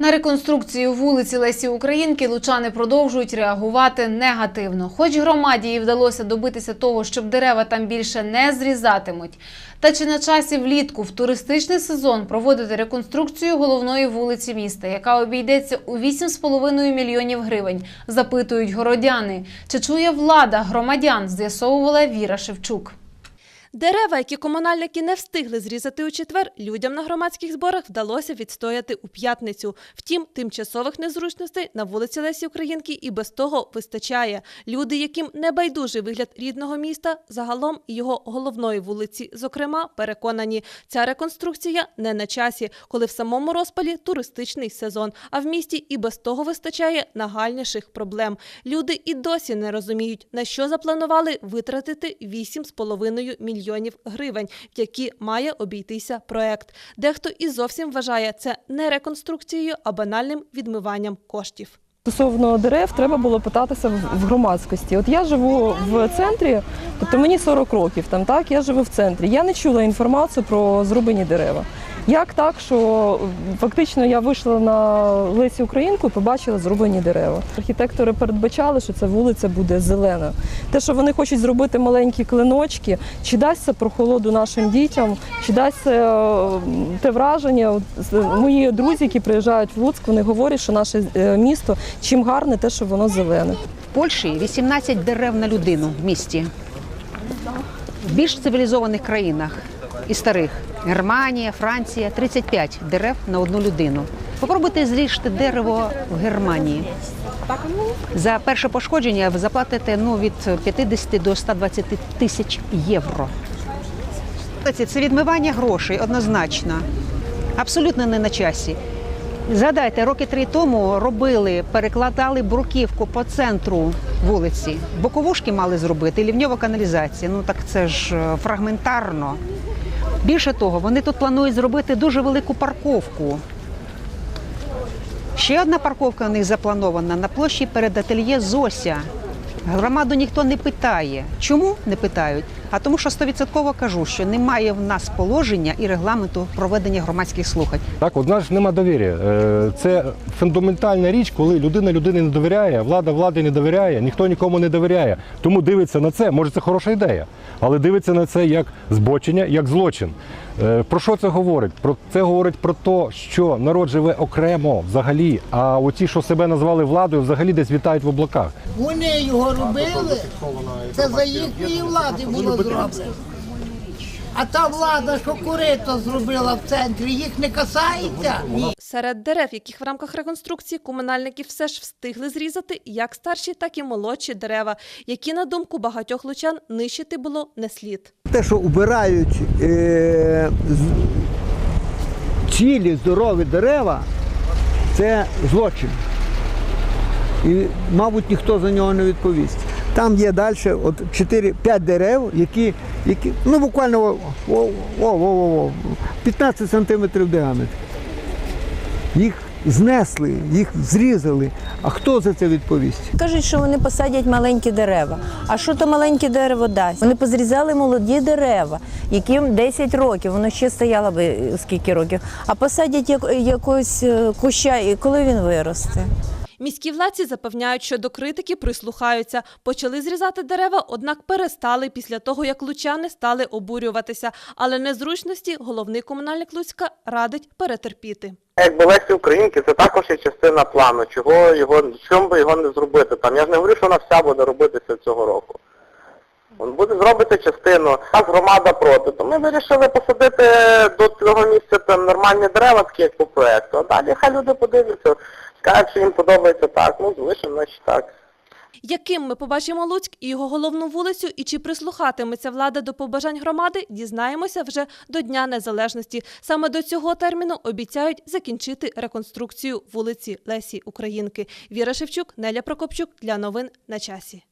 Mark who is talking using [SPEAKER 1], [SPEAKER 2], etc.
[SPEAKER 1] На реконструкцію вулиці Лесі Українки лучани продовжують реагувати негативно. Хоч громаді і вдалося добитися того, щоб дерева там більше не зрізатимуть. Та чи на часі влітку в туристичний сезон проводити реконструкцію головної вулиці міста, яка обійдеться у 8,5 мільйонів гривень, запитують городяни. Чи чує влада громадян, з'ясовувала Віра Шевчук.
[SPEAKER 2] Дерева, які комунальники не встигли зрізати у четвер, людям на громадських зборах вдалося відстояти у п'ятницю. Втім, тимчасових незручностей на вулиці Лесі Українки і без того вистачає. Люди, яким не байдужий вигляд рідного міста, загалом його головної вулиці, зокрема, переконані, ця реконструкція не на часі, коли в самому розпалі туристичний сезон, а в місті і без того вистачає нагальніших проблем. Люди і досі не розуміють, на що запланували витратити 8,5 мільйонів гривень, в які має обійтися проект. Дехто і зовсім вважає це не реконструкцією, а банальним відмиванням коштів.
[SPEAKER 3] Стосовно дерев треба було питатися в громадськості. От я живу в центрі, тобто мені 40 років там, так, я живу в центрі. Я не чула інформацію про зрубані дерева. Як так, що фактично я вийшла на Лесі Українку і побачила зрубані дерева. Архітектори передбачали, що ця вулиця буде зелена. Те, що вони хочуть зробити маленькі клиночки, чи дасть це прохолоду нашим дітям, чи дасть це е, те враження. Мої друзі, які приїжджають в Луцьк, вони говорять, що наше е, місто чим гарне, те, що воно зелене.
[SPEAKER 4] В Польщі 18 дерев на людину в місті. В більш цивілізованих країнах і старих Германія, Франція 35 дерев на одну людину. Попробуйте зріжте дерево в Германії. За перше пошкодження ви заплатите ну, від 50 до 120 тисяч євро. Це відмивання грошей однозначно. Абсолютно не на часі. Згадайте, роки три тому робили, перекладали бруківку по центру вулиці. Боковушки мали зробити, лівньова каналізація. Ну так це ж е, фрагментарно. Більше того, вони тут планують зробити дуже велику парковку. Ще одна парковка у них запланована на площі перед ательє Зося. Громаду ніхто не питає. Чому не питають? А тому, що стовідсотково кажу, що немає в нас положення і регламенту проведення громадських слухань.
[SPEAKER 5] Так, от знаєш, нема довіри. Е, Це фундаментальна річ, коли людина людині не довіряє, влада владі не довіряє, ніхто нікому не довіряє. Тому дивиться на це. Може, це хороша ідея, але дивиться на це як збочення, як злочин. Е, Про що це говорить? Про це говорить про те, що народ живе окремо взагалі, а оті, що себе назвали владою, взагалі десь вітають в облаках.
[SPEAKER 6] Вони його робили, це за їхньої влади було зроблено. А та влада, що курито зробила в центрі, їх не касається.
[SPEAKER 2] Серед дерев, яких в рамках реконструкції комунальники все ж встигли зрізати як старші, так і молодші дерева, які, на думку багатьох лучан, нищити було не слід.
[SPEAKER 7] Те, що убирають е, цілі здорові дерева, це злочин. І, мабуть, ніхто за нього не відповість. Там є далі от 4-5 дерев, які, які ну, буквально о, о, о, о, о, 15 сантиметрів діаметр. Їх знесли, їх зрізали. А хто за це відповість?
[SPEAKER 8] Кажуть, що вони посадять маленькі дерева. А що то маленьке дерево дасть? Вони позрізали молоді дерева, яким 10 років, воно ще стояло би скільки років. А посадять як, якогось е, куща, і коли він виросте?
[SPEAKER 2] Міські владці запевняють, що до критики прислухаються. Почали зрізати дерева, однак перестали після того, як лучани стали обурюватися. Але незручності головний комунальник Луцька радить перетерпіти.
[SPEAKER 9] Якби Лесі Українки це також є частина плану, чого його, чому би його не зробити там. Я ж не говорю, що вона вся буде робитися цього року. Він буде зробити частину, а громада проти. То ми вирішили посадити до цього місця там нормальні дерева, такі як по проекту. А далі хай люди подивляться, скажуть, що їм подобається так. Ну, залишимо, значить так.
[SPEAKER 2] Яким ми побачимо Луцьк і його головну вулицю, і чи прислухатиметься влада до побажань громади, дізнаємося вже до Дня Незалежності. Саме до цього терміну обіцяють закінчити реконструкцію вулиці Лесі Українки. Віра Шевчук, Неля Прокопчук для новин на часі.